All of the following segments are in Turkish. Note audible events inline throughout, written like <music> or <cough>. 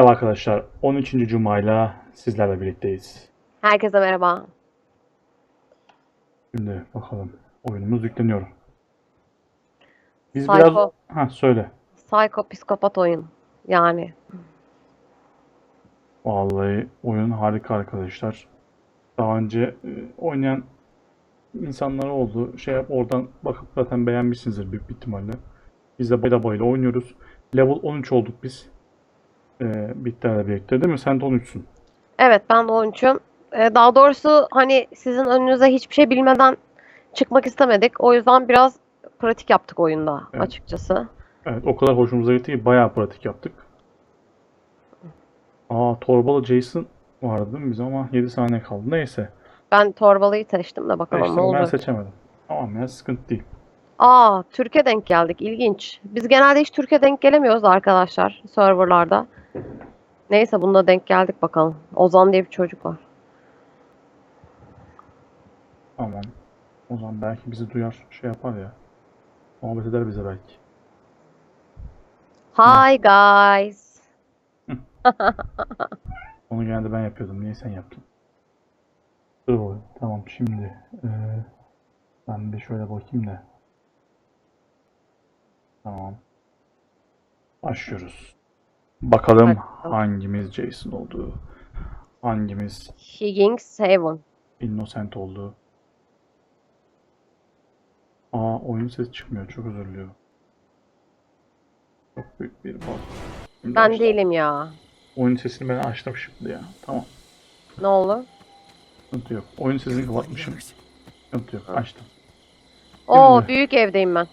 Merhaba arkadaşlar. 13. Cuma'yla sizlerle birlikteyiz. Herkese merhaba. Şimdi bakalım. Oyunumuz yükleniyor. Biz Psycho. biraz... Ha söyle. Psycho psikopat oyun. Yani. Vallahi oyun harika arkadaşlar. Daha önce e, oynayan insanlar oldu. Şey yap oradan bakıp zaten beğenmişsinizdir büyük bir ihtimalle. Biz de bayla bayla oynuyoruz. Level 13 olduk biz. Ee, Bitter'le birlikte değil mi? Sen de 13'sün. Evet ben de oyuncuyum. Ee, daha doğrusu hani sizin önünüze hiçbir şey bilmeden çıkmak istemedik. O yüzden biraz pratik yaptık oyunda Evet. açıkçası. Evet o kadar hoşumuza gitti ki bayağı pratik yaptık. Aa torbalı Jason vardı değil mi biz ama 7 saniye kaldı. Neyse. Ben torbalıyı seçtim de bakalım ne Seçtim, ben olacak. seçemedim. Tamam ya sıkıntı değil. Aa, Türkiye denk geldik. İlginç. Biz genelde hiç Türkiye denk gelemiyoruz arkadaşlar serverlarda. Neyse bunda denk geldik bakalım. Ozan diye bir çocuk var. Tamam. O zaman belki bizi duyar şey yapar ya. Muhabbet eder bize belki. Hi guys. <laughs> Onu genelde ben yapıyordum. Niye sen yaptın? Dur bakalım. Tamam şimdi. eee, ben bir şöyle bakayım da. Tamam. Başlıyoruz. Bakalım bakalım. hangimiz Jason oldu. Hangimiz Higgins Haven. Innocent oldu. Aa oyun ses çıkmıyor. Çok özür diliyorum. Çok büyük bir bug. Şimdi Ben açtım. değilim ya. Oyun sesini ben açtım şimdi ya. Tamam. Ne oldu? Sıkıntı yok. Oyun sesini kapatmışım. Sıkıntı yok. Açtım. Oo Şimdi- büyük evdeyim ben.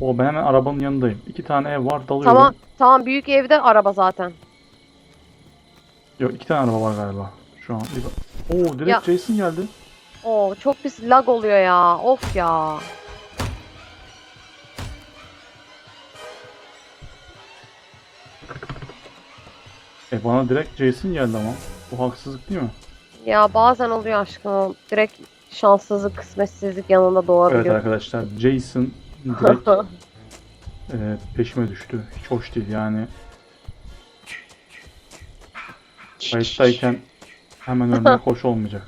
O ben hemen arabanın yanındayım. İki tane ev var dalıyorum. Tamam tamam büyük evde araba zaten. Yok iki tane araba var galiba. Şu an. Oo direkt Ya. Jason geldi. Oo çok pis lag oluyor ya. Of ya. E bana direkt Jason geldi ama. Bu haksızlık değil mi? Ya bazen oluyor aşkım. Direkt şanssızlık, kısmetsizlik yanında Evet doğabiliyor. arkadaşlar Jason direkt <laughs> e, peşime düştü. Hiç hoş değil yani. Kayıttayken hemen ölmek <laughs> hoş olmayacak.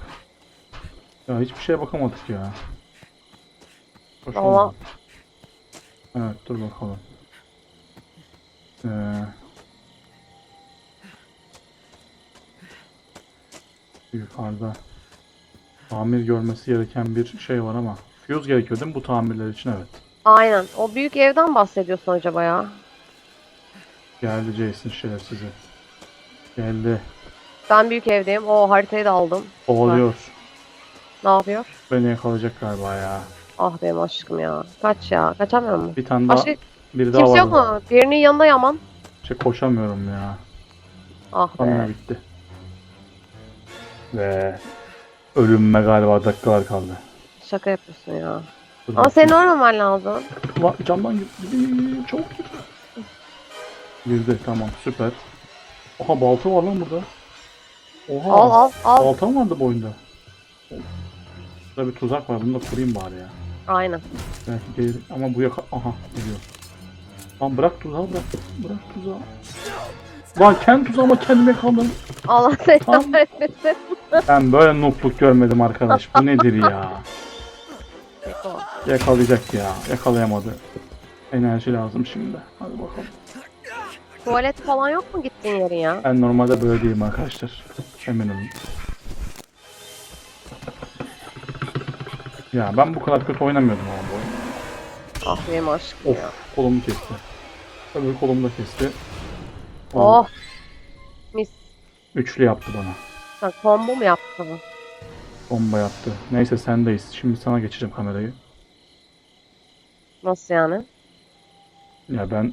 Ya hiçbir şeye bakamadık ya. Hoş olmadı. Evet dur bakalım. Ee, yukarıda tamir görmesi gereken bir şey var ama fuse gerekiyor değil mi bu tamirler için evet. Aynen. O büyük evden bahsediyorsun acaba ya. Geldi Jason şerefsizi. Geldi. Ben büyük evdeyim. O haritayı da aldım. Kovalıyor. Ne yapıyor? Beni yakalayacak galiba ya. Ah benim aşkım ya. Kaç ya. Kaçamıyor mu? Bir tane daha, Başka biri daha kimse yok mu? Birinin yanında Yaman. Şey, koşamıyorum ya. Ah be. bitti. Ve ölümme galiba dakikalar kaldı. Şaka yapıyorsun ya. Ama senin ölmemen lazım. Lan camdan gir. gir- Çabuk gir. Girdi tamam süper. Oha balta var lan burada. Oha. Al al al. Balta mı vardı bu oyunda? Burada bir tuzak var. Bunu da kurayım bari ya. Aynen. Belki gelir ama bu yaka... Aha geliyor. Lan bırak tuzağı bırak. Bırak tuzağı. Lan kendi tuzağıma kendime kaldım. Allah seni kahretmesin. Ben böyle noobluk görmedim arkadaş. Bu nedir ya? <laughs> Yakalayacak ya. Yakalayamadı. Enerji lazım şimdi. Hadi bakalım. Tuvalet falan yok mu gittiğin yerin ya? Ben normalde böyle değilim arkadaşlar. Eminim. Ya ben bu kadar kötü oynamıyordum ama bu oyunu. Ah benim aşkım ya. Of kolumu kesti. Öbür kolumu da kesti. Oh. Mis. Üçlü yaptı bana. Sen combo mu yaptın? Bomba yaptı. Neyse sendeyiz. Şimdi sana geçeceğim kamerayı. Nasıl yani? Ya ben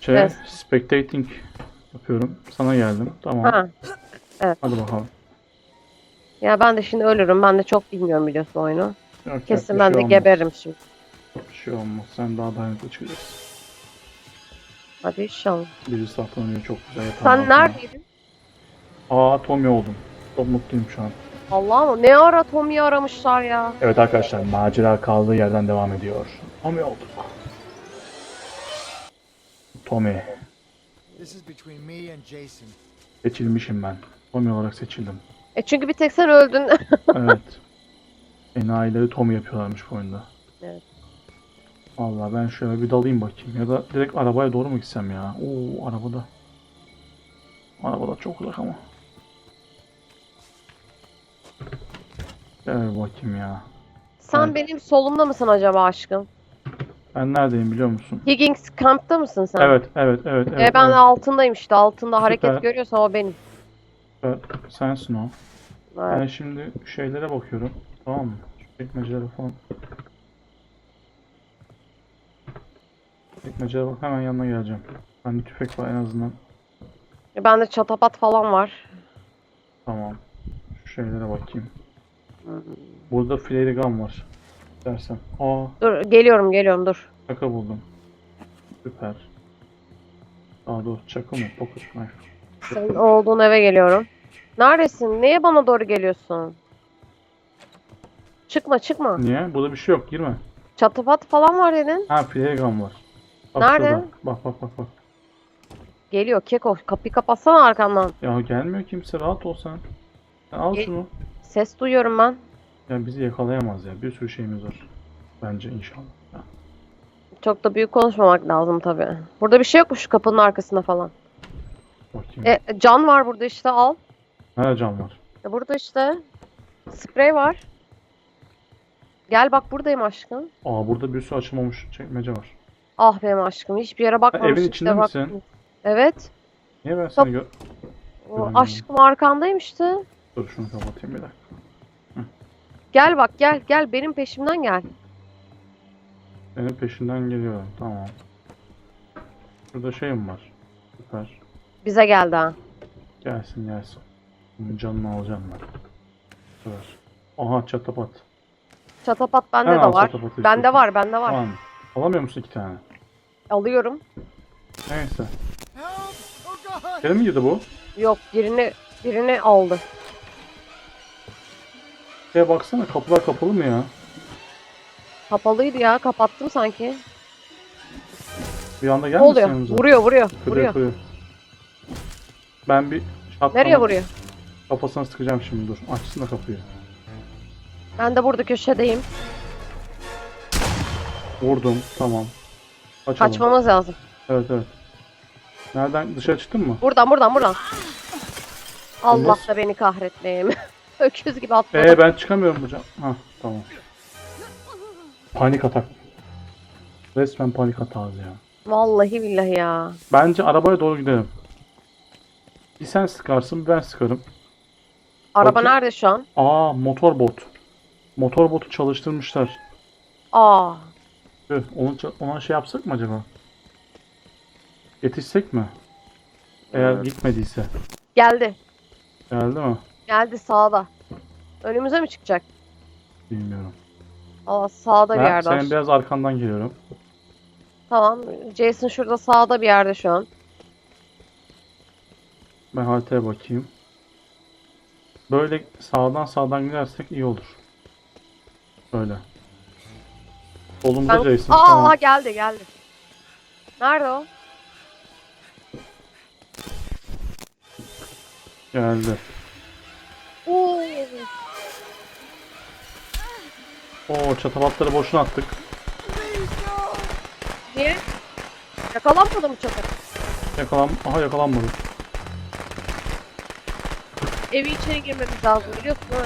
şey Evet. spectating yapıyorum. Sana geldim. Tamam. Ha. Hadi bakalım. Ya ben de şimdi ölürüm. Ben de çok bilmiyorum biliyorsun oyunu. Yok, yok, Kesin bir ben şey de olmaz. geberirim şimdi. Bir şey olmaz. Sen daha dayanıklı çıkacaksın. Hadi inşallah. Biri saklanıyor çok güzel. Sen altına. neredeydin? Aa Tommy oldum. Çok mutluyum şu an. Allah'ım ne ara Tommy'yi aramışlar ya. Evet arkadaşlar macera kaldığı yerden devam ediyor. Tommy olduk. Tommy. This is between me and Jason. Seçilmişim ben. Tommy olarak seçildim. E çünkü bir tek sen öldün. <laughs> Evet. Enayileri Tommy yapıyorlarmış bu oyunda. Evet. Vallahi ben şöyle bir dalayım bakayım. Ya da direkt arabaya doğru mu gitsem ya? Oo arabada. Arabada çok uzak ama. Gel bir bakayım ya. sen Evet. benim solumda mısın acaba aşkım? Ben neredeyim biliyor musun? Higgins kampta mısın sen? Evet, evet, evet, evet. E ben evet. altındayım işte. Altında hareket Süper. görüyorsan o benim. Evet, Sensin o. Evet. Ben şimdi şeylere bakıyorum. Tamam mı? Şu Çekmecelere falan. Çekmecelere bak hemen yanına geleceğim. Bende tüfek var en azından. E, Bende çatapat falan var. Tamam. Şu şeylere bakayım. Burada flare gun var. Dersen. Aa Dur geliyorum geliyorum dur. çaka buldum. Süper. Aa dur çaka mı? Pocket knife. Senin olduğun eve geliyorum. Neredesin? Niye bana doğru geliyorsun? Çıkma çıkma. Niye? Burada bir şey yok. Girme. Çatapat falan var dedin. Ha flare gun var. Bak Nerede? şurada. Bak bak bak bak. Geliyor Keko. Kapıyı kapatsana arkamdan. Ya gelmiyor kimse. Rahat ol sen. Sen al Gel- şunu. Ses duyuyorum ben. Ya bizi yakalayamaz ya. Bir sürü şeyimiz var. Bence inşallah. Çok da büyük konuşmamak lazım tabii. Burada bir şey yok mu şu kapının arkasında falan? Bakayım. E, can var burada işte al. Nerede cam var? E, burada işte. Sprey var. Gel bak buradayım aşkım. Aa burada bir sürü açılmamış çekmece var. Ah benim aşkım hiçbir yere bakmamış. evin işte içinde misin? Evet. Niye ben seni gör... O aşkım arkandayım işte. Dur şunu kapatayım bir dakika. Gel bak gel gel benim peşimden gel. Benim peşinden geliyorum. Tamam. Şurada şeyim var. Süper. Bize geldi ha. Gelsin gelsin. Bunun canını alacağım ben. Süper. Aha çatapat. Çatapat bende Hemen de var. çatapatı Bende var bende var. Tamam. Alamıyor musun iki tane? Alıyorum. Neyse. Help! Oh God! Mi girdi bu? Yok birini birini aldı. Şeye baksana kapılar kapalı mı ya? Kapalıydı ya kapattım sanki. Bir anda Ne gelmesin oluyor? yanımıza. Vuruyor vuruyor Kırıyor vuruyor. kırıyor. Ben bir şapkanın Nereye vuruyor? kafasına sıkacağım şimdi dur. Açsın da kapıyı. Ben de burada köşedeyim. Vurdum. Tamam. Kaçalım. Kaçmamız lazım. Evet evet. Nereden dışarı çıktın mı? Buradan buradan buradan. Allah da beni kahretmeyeyim. <laughs> Öküz gibi atladım. Ee ben çıkamıyorum bu cam. Hah tamam. Panik atak. Resmen panik atağız ya. Vallahi billahi ya. Bence arabaya doğru gidelim. Bir sen sıkarsın bir ben sıkarım. Araba Bakayım. nerede şu an? Aa motor bot. Motor botu çalıştırmışlar. Aa. Tüh, Onu, ça- ona şey yapsak mı acaba? Yetişsek mi? Eğer Evet. gitmediyse. Geldi. Geldi mi? Geldi sağda. Önümüze mi çıkacak? Bilmiyorum. Aa sağda bir Ben yerde. senin biraz arkandan geliyorum. Tamam. Jason şurada sağda bir yerde şu an. Ben haritaya bakayım. Böyle sağdan sağdan gidersek iyi olur. Böyle. Solumda Ben... Jason. Aa tamam. geldi geldi. Nerede o? Geldi. Oo çatabatları boşuna attık. Niye? Yakalanmadı mı çatı? Yakalan Aha yakalanmadı. Evi içeri girmemiz lazım biliyorsun mi?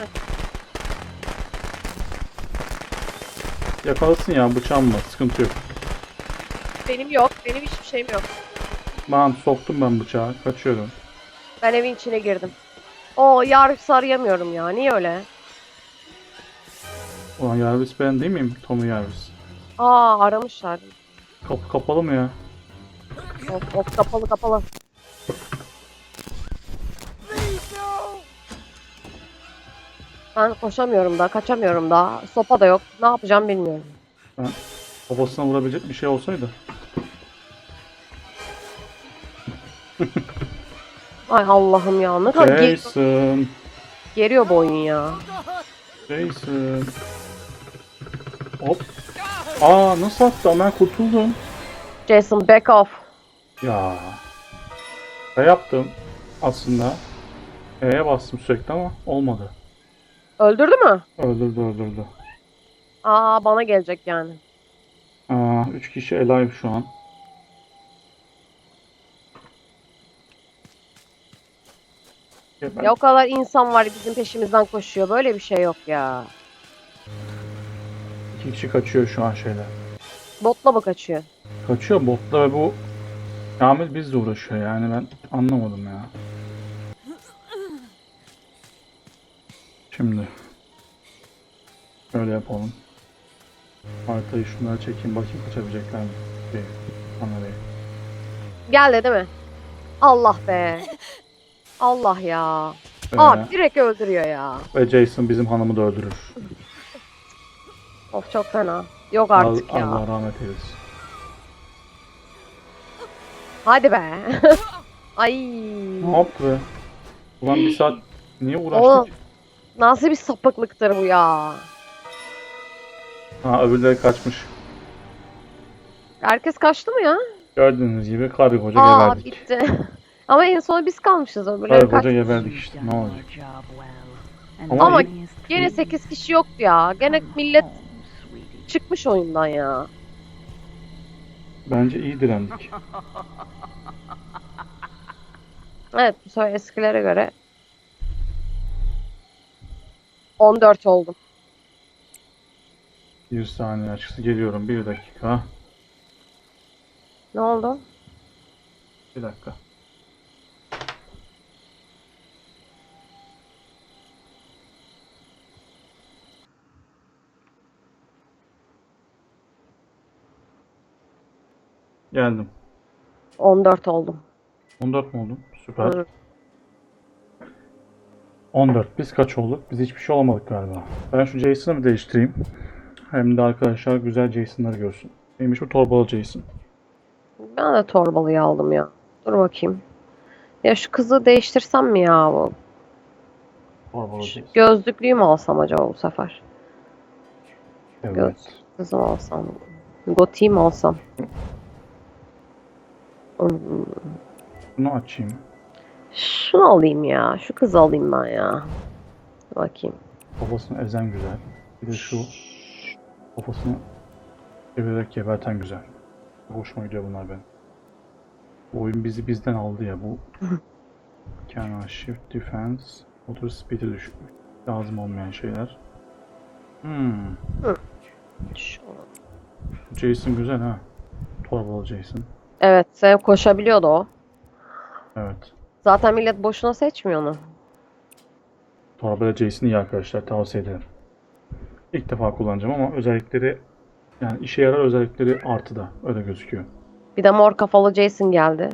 Yakalasın ya bıçağım var. Sıkıntı yok. Benim yok. Benim hiçbir şeyim yok. Ben soktum ben bıçağı. Kaçıyorum. Ben evin içine girdim. Oo Yarvis'i arayamıyorum ya. Niye öyle? Ulan Jarvis ben değil miyim? Tommy Jarvis. Aa aramışlar. Kapı kapalı mı ya? Of, of kapalı kapalı. Ben koşamıyorum da, kaçamıyorum da. Sopa da yok. Ne yapacağım bilmiyorum. Kafasına vurabilecek bir şey olsaydı. <laughs> Ay Allah'ım ya. Ne kadar ge- Jason. geriyor bu oyun ya. Jason. Hop. Aa nasıl attı? Ben kurtuldum. Jason back off. Ya. Ne yaptım aslında? E'ye bastım sürekli ama olmadı. Öldürdü mü? Öldürdü öldürdü. Aa bana gelecek yani. Aa, 3 kişi alive şu an. Ya o kadar insan var bizim peşimizden koşuyor. Böyle bir şey yok ya. İki kişi kaçıyor şu an şeyler. Botla mı kaçıyor? Kaçıyor botla ve bu Kamil bizle uğraşıyor yani ben anlamadım ya. Şimdi şöyle yapalım. Haritayı şunlara çekeyim bakayım kaçabilecekler mi? Bana değil. Geldi değil mi? Allah be. <laughs> Allah ya. Ee, Abi direkt öldürüyor ya. ve Jason bizim hanımı da öldürür. Of çok fena. Yok artık ya. Allah rahmet eylesin. Hadi be. <laughs> Ay. Ne yaptı be? Ulan bir saat niye uğraştık? Oğlum. Nasıl bir sapıklıktır bu ya? Ha öbürleri kaçmış. Herkes kaçtı mı ya? Gördüğünüz gibi karı koca Aa geberdik. bitti. <laughs> Ama en son biz kalmışız öbürleri Karı koca kaç. geberdik işte ne olacak. Ama, Ama Gene 8 kişi yoktu ya. Gene millet çıkmış oyundan ya. Bence iyi direndik. Evet bu sefer eskilere göre 14 oldum. Bir saniye açıkçası geliyorum. Bir dakika. Ne oldu? Bir dakika. Geldim. 14 oldum. 14 mu oldum? Süper. Hı. 14. Biz kaç olduk? Biz hiçbir şey olamadık galiba. Ben şu Jason'ı bir değiştireyim. Hem de arkadaşlar güzel Jason'ları görsün. Neymiş bu torbalı Jason? Ben de torbalıyı aldım ya. Dur bakayım. Ya şu kızı değiştirsem mi ya bu? Torbalı Jason. Gözlüklüyü mü alsam acaba bu sefer? Evet. Göz. Kızı mı alsam? Goti'yi mi alsam? Bunu açayım. Şunu alayım ya. Şu kızı alayım ben ya. Bakayım. Kafasını ezen güzel. Bir de şu kafasını çevirerek geberten güzel. Hoşuma gidiyor bunlar benim. Bu oyun bizi bizden aldı ya bu. <laughs> Can Shift Defense Motor Speed'i düşükmüş. Lazım olmayan şeyler. Hmm. Jason güzel ha. Torbalı Jason. Evet, koşabiliyordu o. Evet. Zaten millet boşuna seçmiyor onu. Torbalı Jason iyi arkadaşlar tavsiye ederim. İlk defa kullanacağım ama özellikleri yani işe yarar özellikleri artıda öyle gözüküyor. Bir de mor kafalı Jason geldi.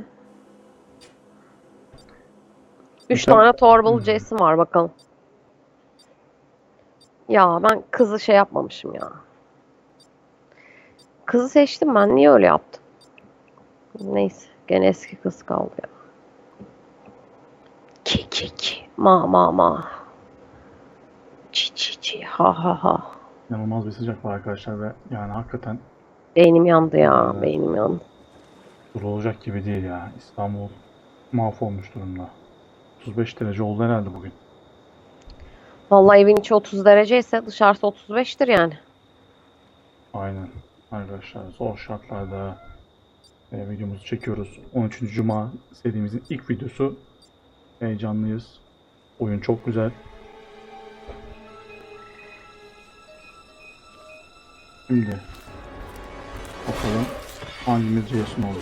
Üç Geçen- tane torbalı Hmm. Jason var bakalım. Ya ben kızı şey yapmamışım ya. Kızı seçtim ben. Niye öyle yaptım? Neyse. Gene eski kız kaldı ya. Ki ki ki. Ma ma ma. Çi çi çi. Ha ha ha. İnanılmaz bir sıcak var arkadaşlar ve yani hakikaten Beynim yandı ya. Evet. Beynim yandı. durulacak gibi değil ya. İstanbul mahvolmuş durumda. 35 derece oldu herhalde bugün. Vallahi evin içi 30 derece ise dışarısı 35'tir yani. Aynen. Arkadaşlar zor şartlarda e, videomuzu çekiyoruz. 13. Cuma serimizin ilk videosu. Heyecanlıyız. Oyun çok güzel. Şimdi bakalım hangimiz Jason oldu.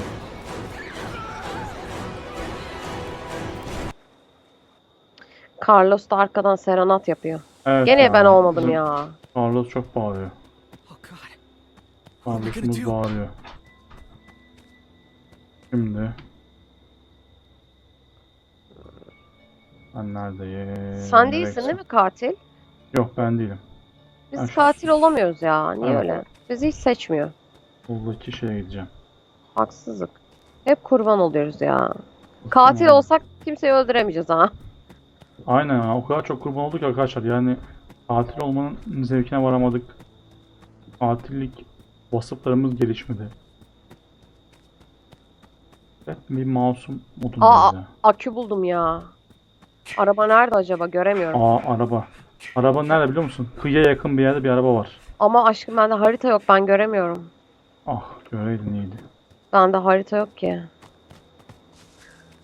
Carlos da arkadan serenat yapıyor. Evet Gene ya, ben olmadım bizim ya. Carlos çok bağırıyor. Oh Carlos'umuz bağırıyor. Şimdi ben neredeyim? Sen değilsin Neredesin? değil mi katil? Yok ben değilim. Biz Ben şu- katil olamıyoruz ya. Niye Evet. öyle? Bizi hiç seçmiyor. Buradaki şeye gideceğim. Haksızlık. Hep kurban oluyoruz ya. Katil Yani- olsak kimseyi öldüremeyeceğiz ha. Aynen ya, o kadar çok kurban olduk ki arkadaşlar yani katil olmanın zevkine varamadık. Katillik vasıflarımız gelişmedi. Bir masum Aa, modundayız ya. akü buldum ya. Araba nerede acaba? Göremiyorum. Aa araba. Araba nerede biliyor musun? Kıyıya yakın bir yerde bir araba var. Ama aşkım bende harita yok. Ben göremiyorum. Ah göreydin iyiydi. Bende harita yok ki.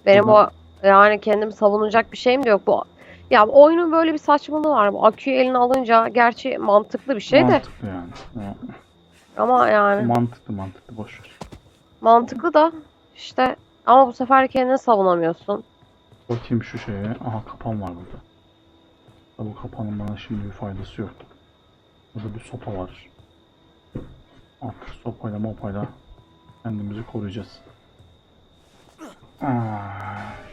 Benim o yani kendimi savunacak bir şeyim de yok. Bu ya oyunun böyle bir saçmalığı var. Bu aküyü eline alınca gerçi mantıklı bir şey de mantıklı yani. Ya, ama yani mantıklı mantıklı boş ver. mantıklı da işte ama bu sefer kendini savunamıyorsun. Bakayım şu şeye. Aha kapan var burada. Bu kapanın bana şimdi bir faydası yok. Burada bir sopa var. Artık sopayla mopayla kendimizi koruyacağız. Aa,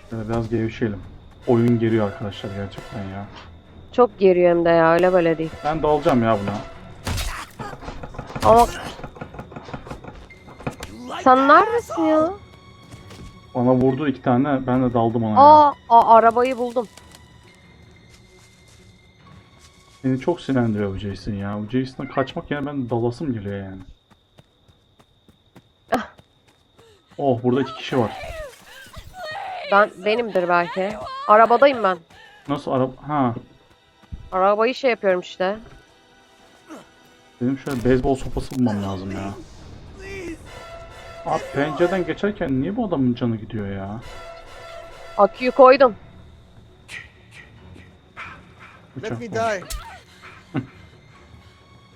şöyle biraz gevşeyelim. Oyun geriyor arkadaşlar gerçekten ya. Çok geriyor hem de ya öyle böyle değil. Ben dalacağım ya buna. Ama sen neredesin ya? Bana vurdu iki tane ben de daldım ona. Aa, aa arabayı buldum. Beni çok sinirlendiriyor bu Jason ya. Bu Jason'a kaçmak yani ben dalasım geliyor yani. Oh burada iki kişi var. Ben benimdir belki. Arabadayım ben. Nasıl araba? Ha. Arabayı şey yapıyorum işte. Benim şöyle beyzbol sopası bulmam lazım ya. Abi pencereden geçerken niye bu adamın canı gidiyor ya? Aküyü koydum. Uçak Let me die.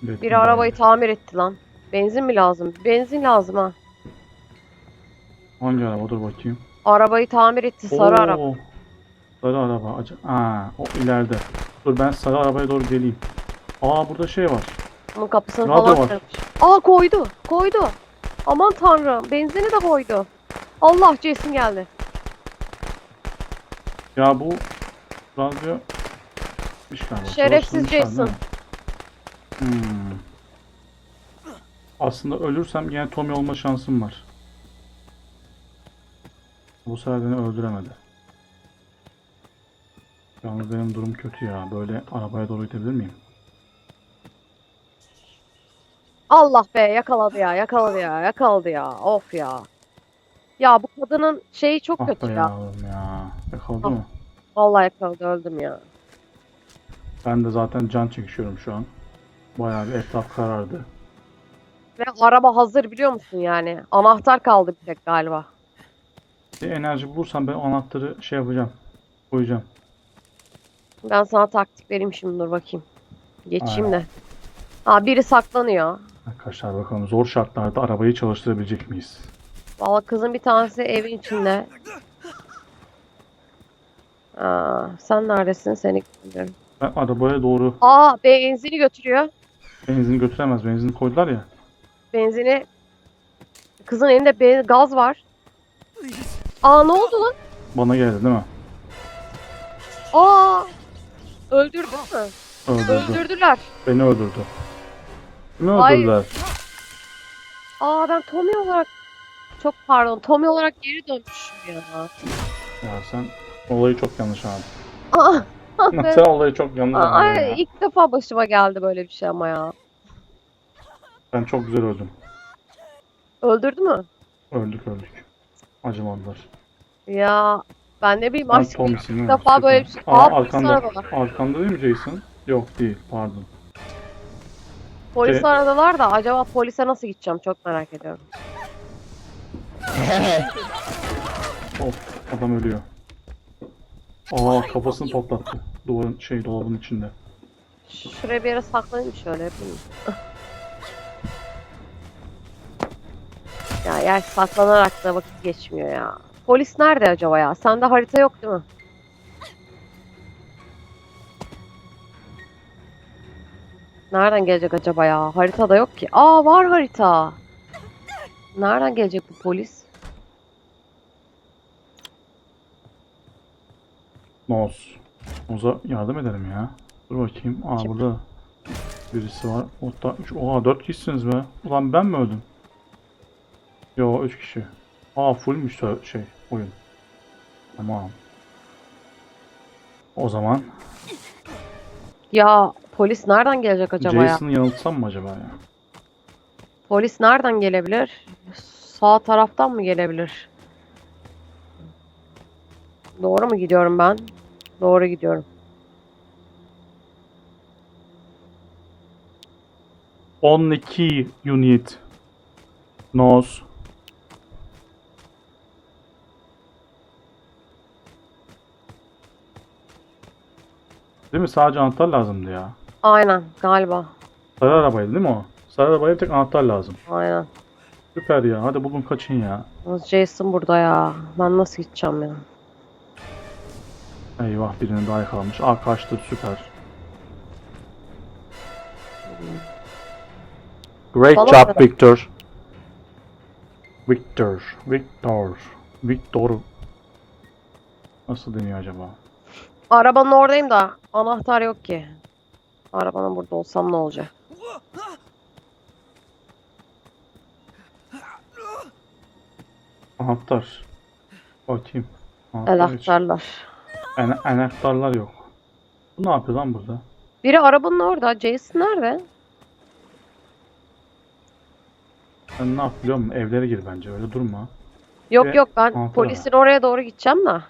<laughs> Biri me arabayı tamir etti lan. Benzin mi lazım? Benzin lazım ha. Hangi araba? Dur bakayım. Arabayı tamir etti sarı Oo, araba. Sarı araba. Acı- Aa, o ileride. Dur ben sarı arabaya doğru geleyim. Aa burada şey var. Bunun kapısını Radyo falan var. kırmış. Aa koydu. Koydu. Aman tanrım. Benzini de koydu. Allah Jason geldi. Ya bu radyo Miş galiba. Şerefsiz Çalıştırmışlar, Jason. Hmm. Aslında ölürsem yine Tommy olma şansım var. Bu sefer beni öldüremedi. Yalnız benim durum kötü ya. Böyle arabaya doğru gidebilir miyim? Allah be yakaladı ya yakaladı ya yakaladı ya. Of ya. Ya bu kadının şeyi çok Ah kötü ya. yavrum ya. Yakaladı Ah. mı? Vallahi yakaladı öldüm ya. Ben de zaten can çekişiyorum şu an. Bayağı bir etraf karardı. Ve araba hazır biliyor musun yani? Anahtar kaldı bir tek galiba. Bir enerji bulursam ben o anahtarı şey yapacağım. Koyacağım. Ben sana taktik vereyim şimdi dur bakayım. Geçeyim de. Ha biri saklanıyor. Arkadaşlar bakalım zor şartlarda arabayı çalıştırabilecek miyiz? Valla kızın bir tanesi evin içinde. Aa, sen neredesin? Seni götürüyorum. Ben arabaya doğru Aa benzini götürüyor. benzin götüremez. Benzin koydular ya. Benzini kızın elinde be- gaz var. Aa ne oldu lan? Bana geldi değil mi? Aa öldürdü mü? Öldürdü. Öldürdüler. Beni öldürdü. Hayır. öldürdüler? Aa ben Tommy olarak çok pardon Tommy olarak geri dönmüşüm ya. Ya sen olayı çok yanlış anladın. <laughs> Aa, ben- sen olayı çok yanlış anladın Ay, ya. ilk defa başıma geldi böyle bir şey ama ya. Ben çok güzel öldüm. Öldürdü mü? Öldük öldük. Acımadılar. Ya ben ne bileyim Ben aşkım ilk defa böyle bir şey. Aa, Aa, polis arkanda, aradılar. arkanda değil mi Jason? Yok değil pardon. Polis Şey- aradılar da acaba polise nasıl gideceğim çok merak ediyorum. <laughs> Of adam ölüyor. Aa kafasını patlattı. Duvarın şey dolabın içinde. Şuraya bir yere saklanayım şöyle yapayım. <laughs> ya yer saklanarak da vakit geçmiyor ya. Polis nerede acaba ya? Sende harita yok değil mi? Nereden gelecek acaba ya? Haritada yok ki. Aa var harita. Nereden gelecek bu polis? Nos. Oz'a yardım edelim ya. Dur bakayım. Aa Kim? burada birisi var. Hatta 3. Oha 4 kişisiniz be. Ulan ben mi öldüm? Yo 3 kişi. Aa fullmüş şey oyun. Tamam. O zaman Ya polis nereden gelecek acaba ya? Jason'ı yanıltsam mı acaba ya? Polis nereden gelebilir? Sağ taraftan mı gelebilir? Doğru mu gidiyorum ben? Doğru gidiyorum. Only key unit knows Değil mi? Sadece anahtar lazımdı ya. Aynen galiba. Sarı arabaydı değil mi o? Sarı arabaya bir tek anahtar lazım. Aynen. Süper ya. Hadi bulun kaçın ya. Yalnız Jason burada ya. Ben nasıl gideceğim ya? Eyvah birini daha yakalamış. Aa kaçtı süper. Great Bana job. Victor. Victor. Victor. Victor. Nasıl deniyor acaba? Arabanın oradayım da anahtar yok ki. Arabanın burada olsam ne olacak? Anahtar. Bakayım. Anahtar hiç- aktarlar. Ana- anahtarlar yok. Bu ne yapıyor lan burada? Biri arabanın orada. Jason nerede? Sen ne yap biliyor musun? Evlere gir bence. Öyle durma. Yok Ve yok ben anahtar polisin oraya doğru gideceğim de.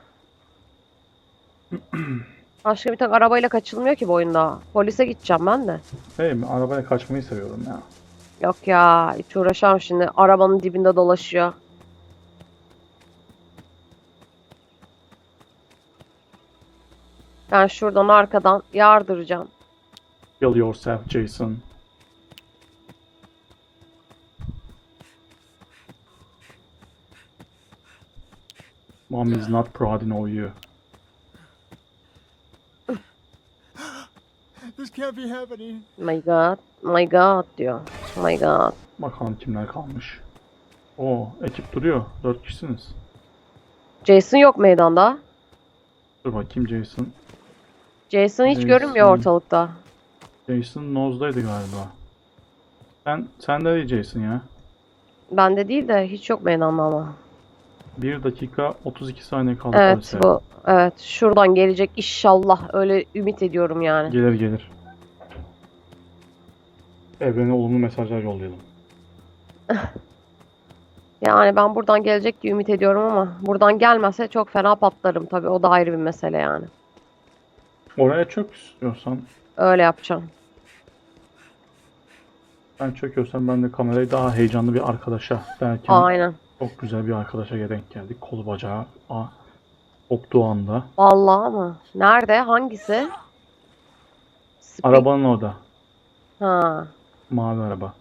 <clears throat> Başka bir tek arabayla kaçılmıyor ki bu oyunda. Polise gideceğim ben de. Hey mi? Arabaya kaçmayı seviyorum ya. Yok ya hiç uğraşamam şimdi. Arabanın dibinde dolaşıyor. Ben şuradan arkadan yardıracağım. Kill yourself Jason. Mom is not proud of you. This can't be happening. My god, my god diyor. My god. Bakalım kimler kalmış. Oo, ekip duruyor. Dört kişisiniz. Jason yok meydanda. Dur bakayım Jason. Jason hiç Jason. görünmüyor ortalıkta. Jason Nose'daydı galiba. Sen, sen de değil Jason ya. Bende değil de hiç yok meydanda ama. 1 dakika 32 saniye kaldı Evet bu. Evet şuradan gelecek inşallah. Öyle ümit ediyorum yani. Gelir gelir. Evrene olumlu mesajlar yollayalım. <laughs> Yani ben buradan gelecek diye ümit ediyorum ama buradan gelmezse çok fena patlarım tabii. O da ayrı bir mesele yani. Oraya çök istiyorsan. Öyle yapacağım. Ben çöküyorsam ben de kamerayı daha heyecanlı bir arkadaşa derken Aynen. Çok güzel bir arkadaşa denk geldik. Kolu bacağı a, koptuğu anda. Vallahi mı? Nerede? Hangisi? Speed- Arabanın orada. Ha. Mavi araba.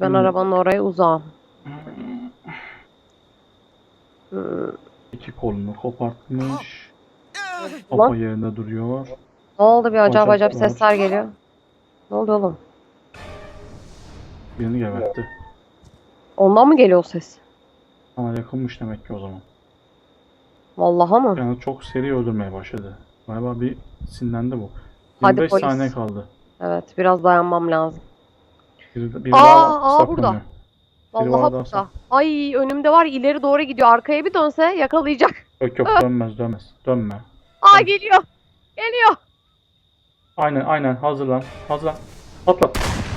Ben Hmm. arabanın oraya uzağım. Hmm. İki kolunu kopartmış. Kafa yerinde duruyor. Ne oldu bir acayip Bacak acayip var. sesler geliyor. Ne oldu oğlum? Birini gebertti. Ondan mı geliyor o ses? Sana yakınmış demek ki o zaman. Vallahi mı? Yani çok seri öldürmeye başladı. Galiba bir sinirlendi bu. Hadi 25 polis. saniye kaldı. Evet biraz dayanmam lazım. Bir, bir Aa, aa, burada. Vallahi burada. Ay önümde var ileri doğru gidiyor. Arkaya bir dönse yakalayacak. Yok yok <laughs> dönmez dönmez. Dönme. Aa geliyor. Geliyor. Aynen aynen hazırlan. Hazırlan. Atla.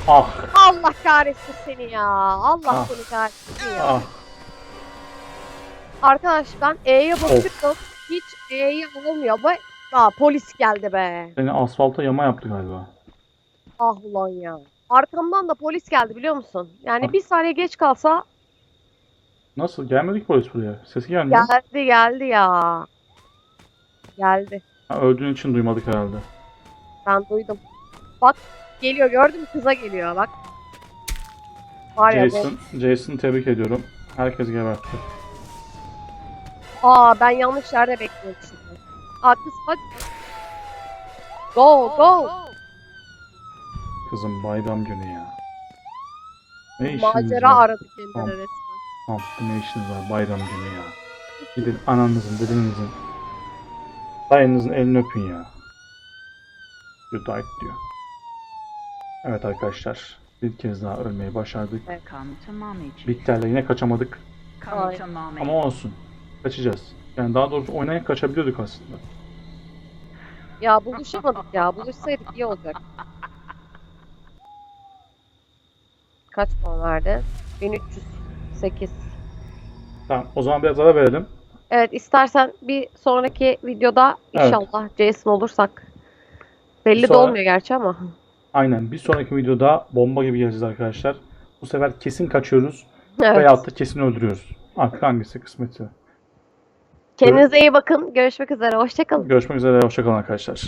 Ah Allah kahretsin seni ya. Allah Ah. seni kahretsin ya. ah. Arkadaş ben E'ye basıyorum. Hiç E'yi olmuyor. Bu Aa, polis geldi be. Seni asfalta yama yaptı galiba. Ah ulan ya. Arkamdan da polis geldi biliyor musun? Yani bir saniye geç kalsa Nasıl? Gelmedi ki polis buraya. Sesi gelmiyor. geldi geldi ya. Geldi. Ha, öldüğün için duymadık herhalde. Ben duydum. Bak geliyor gördün mü kıza geliyor bak. Var ya bu- Jason, Jason tebrik ediyorum. Herkes gebertti. Aa ben yanlış yerde bekliyorum şimdi. Aa kız hadi. Go go. Kızım bayram günü ya. Ne işiniz Macera var? aradı kendine Tamam. resmen. Kampta ne işiniz var bayram günü ya. Gidin ananızın, dedenizin, dayınızın elini öpün ya. You died diyor. Evet arkadaşlar. Bir kez daha ölmeyi başardık. Come to mommy, Chief. Bikter'le yine kaçamadık. Come Ay. to mommy. Ama olsun. Kaçacağız. Yani daha doğrusu oynayıp kaçabiliyorduk aslında. Ya buluşamadık ya. Buluşsaydık iyi olacak. Kaç puan verdi? 1308. Tamam o zaman biraz ara verelim. Evet istersen bir sonraki videoda Evet. inşallah Jason olursak. Belli de Sonra- olmuyor gerçi ama. Aynen. Bir sonraki videoda bomba gibi geleceğiz arkadaşlar. Bu sefer kesin kaçıyoruz Evet. veyahut da kesin öldürüyoruz. Artık hangisi kısmetse. Kendinize iyi bakın. Görüşmek üzere. Hoşçakalın. Görüşmek üzere. Hoşçakalın arkadaşlar.